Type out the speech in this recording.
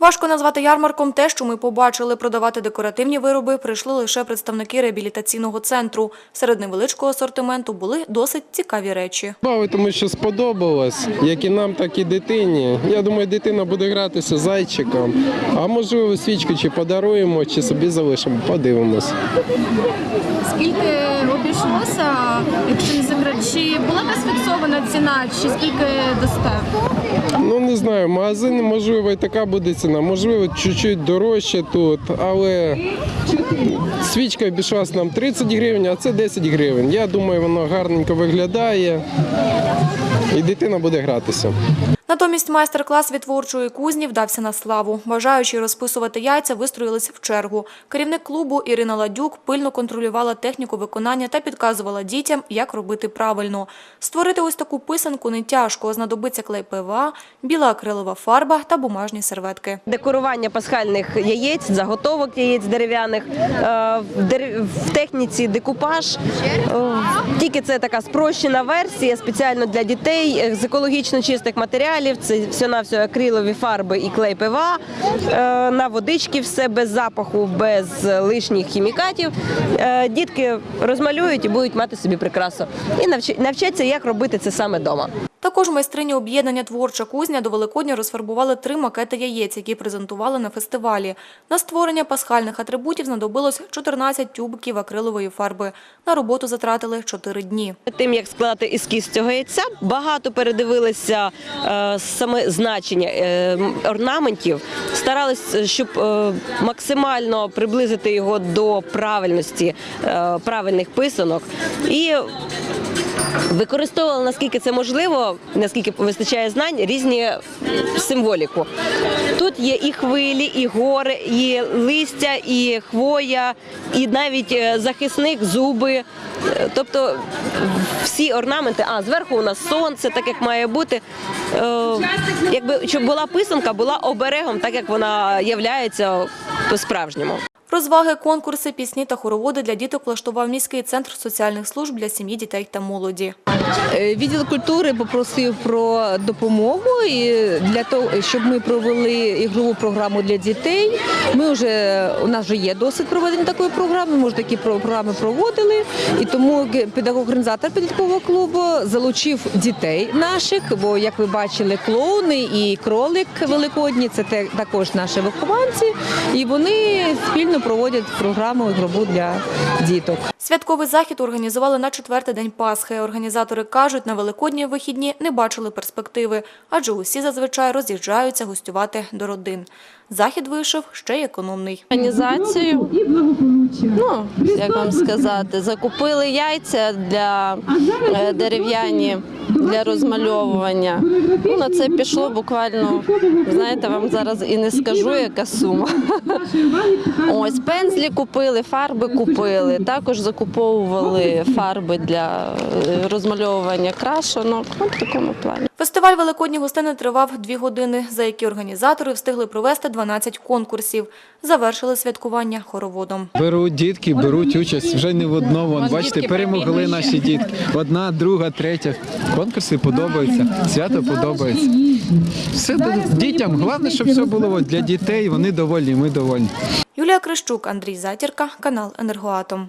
Важко назвати ярмарком те, що ми побачили. Продавати декоративні вироби прийшли лише представники реабілітаційного центру. Серед невеличкого асортименту були досить цікаві речі. Бави, тому що сподобалось, як і нам, так і дитині. Я думаю, дитина буде гратися зайчиком. А можливо, свічку чи подаруємо, чи собі залишимо. Подивимось. Скільки обійшлося, якщо не секрет, чи була якась фіксована ціна, чи скільки дасте? Ну не знаю, магазин, можливо, і така буде ціна, можливо, чуть-чуть дорожче тут, але свічка обійшлась нам 30 гривень, а це 10 гривень. Я думаю, воно гарненько виглядає і дитина буде гратися. Натомість майстер-клас від творчої кузні вдався на славу. Бажаючи розписувати яйця, вистроїлись в чергу. Керівник клубу Ірина Ладюк пильно контролювала техніку виконання та підказувала дітям, як робити правильно. Створити ось таку писанку не тяжко. Знадобиться клей ПВА, біла акрилова фарба та бумажні серветки. Декорування пасхальних яєць, заготовок яєць дерев'яних е, в техніці декупаж. Е, Тільки це така спрощена версія спеціально для дітей е, з екологічно чистих матеріалів. Це все на акрилові фарби і клей ПВА. Е, На водички все без запаху, без лишніх хімікатів. Е, Дітки розмалюють і будуть мати собі прикрасу. І навчаться, як робити це саме вдома. Також майстрині об'єднання «Творча кузня» до Великодня розфарбували три макети яєць, які презентували на фестивалі. На створення пасхальних атрибутів знадобилось 14 тюбиків акрилової фарби. На роботу затратили 4 дні. Тим як складати ескіз цього яйця, багато передивилися е, саме значення е, орнаментів, старались, щоб е, максимально приблизити його до правильності е, правильних писанок і. Використовували наскільки це можливо, наскільки вистачає знань, різні символіку. Тут є і хвилі, і гори, і листя, і хвоя, і навіть е, захисник, зуби. Е, Тобто всі орнаменти, а зверху у нас сонце, так як має бути. Е, Якби щоб була писанка, була оберегом, так як вона являється по-справжньому. Розваги, конкурси, пісні та хороводи для діток влаштував міський центр соціальних служб для сім'ї, дітей та молоді. Е, Відділ культури попросив про допомогу для того, щоб ми провели ігрову програму для дітей. Ми вже у нас вже є досвід проведення такої програми. Ми вже такі програми проводили, і тому педагог-організатор підліткового клубу залучив дітей наших. Бо, як ви бачили, клоуни і кролик великодні це також наші вихованці, і вони спільно проводять програму ігрову для діток. Святковий захід організували на четвертий день Пасхи. Організатори кажуть, на великодні вихідні не бачили перспективи, адже усі зазвичай роз'їжджаються гостювати до родин. Захід вийшов ще й економний. організацію. Ну, як вам сказати, закупили яйця для е, дерев'яні для розмальовування. Ну, на це пішло буквально, знаєте, вам зараз і не скажу, яка сума. Ось пензлі купили, фарби купили. Також закуповували фарби для е, розмальовування крашенок. Ну, в такому плані. Фестиваль Великодні гостини тривав дві години, за які організатори встигли провести 12 конкурсів. Завершили святкування хороводом. Беруть дітки, беруть участь вже не в одному. Вон, бачите, перемогли наші дітки. Одна, друга, третя. Конкурси подобаються, свято подобається. Все дітям. Головне, щоб все було для дітей. Вони довольні, ми довольні. Юлія Крищук, Андрій Затірка, канал Енергоатом.